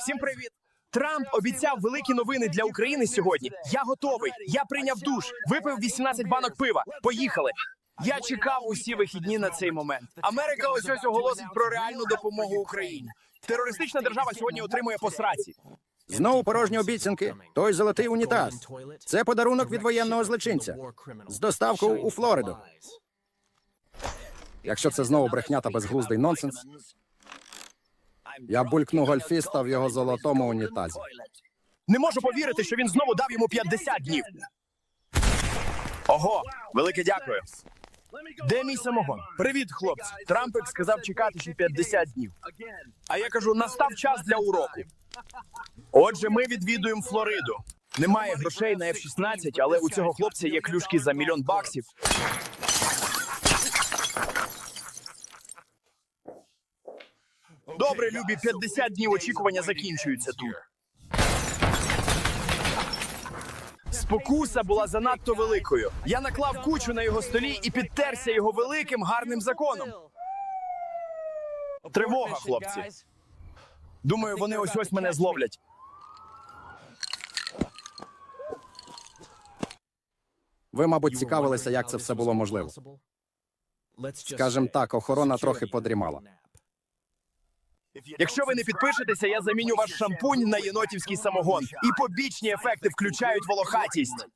Всім привіт! Трамп обіцяв великі новини для України сьогодні. Я готовий. Я прийняв душ, випив 18 банок пива. Поїхали. Я чекав усі вихідні на цей момент. Америка ось ось оголосить про реальну допомогу Україні. Терористична держава сьогодні отримує по сраці. Знову порожні обіцянки. Той золотий унітаз. Це подарунок від воєнного злочинця з доставкою у Флориду. Якщо це знову брехня та безглуздий нонсенс, я булькну гольфіста в його золотому унітазі. Не можу повірити, що він знову дав йому 50 днів. Ого, велике дякую. Де мій самогон? Привіт, хлопці. Трампик сказав чекати ще 50 днів. А я кажу, настав час для уроку. Отже, ми відвідуємо Флориду. Немає грошей на F-16, але у цього хлопця є клюшки за мільйон баксів. Добре, любі, 50 днів очікування закінчуються тут. Спокуса була занадто великою. Я наклав кучу на його столі і підтерся його великим гарним законом. Тривога, хлопці. Думаю, вони ось ось мене зловлять. Ви, мабуть, цікавилися, як це все було можливо. Скажем так, охорона трохи подрімала. Якщо ви не підпишетеся, я заміню ваш шампунь на єнотівський самогон. І побічні ефекти включають волохатість.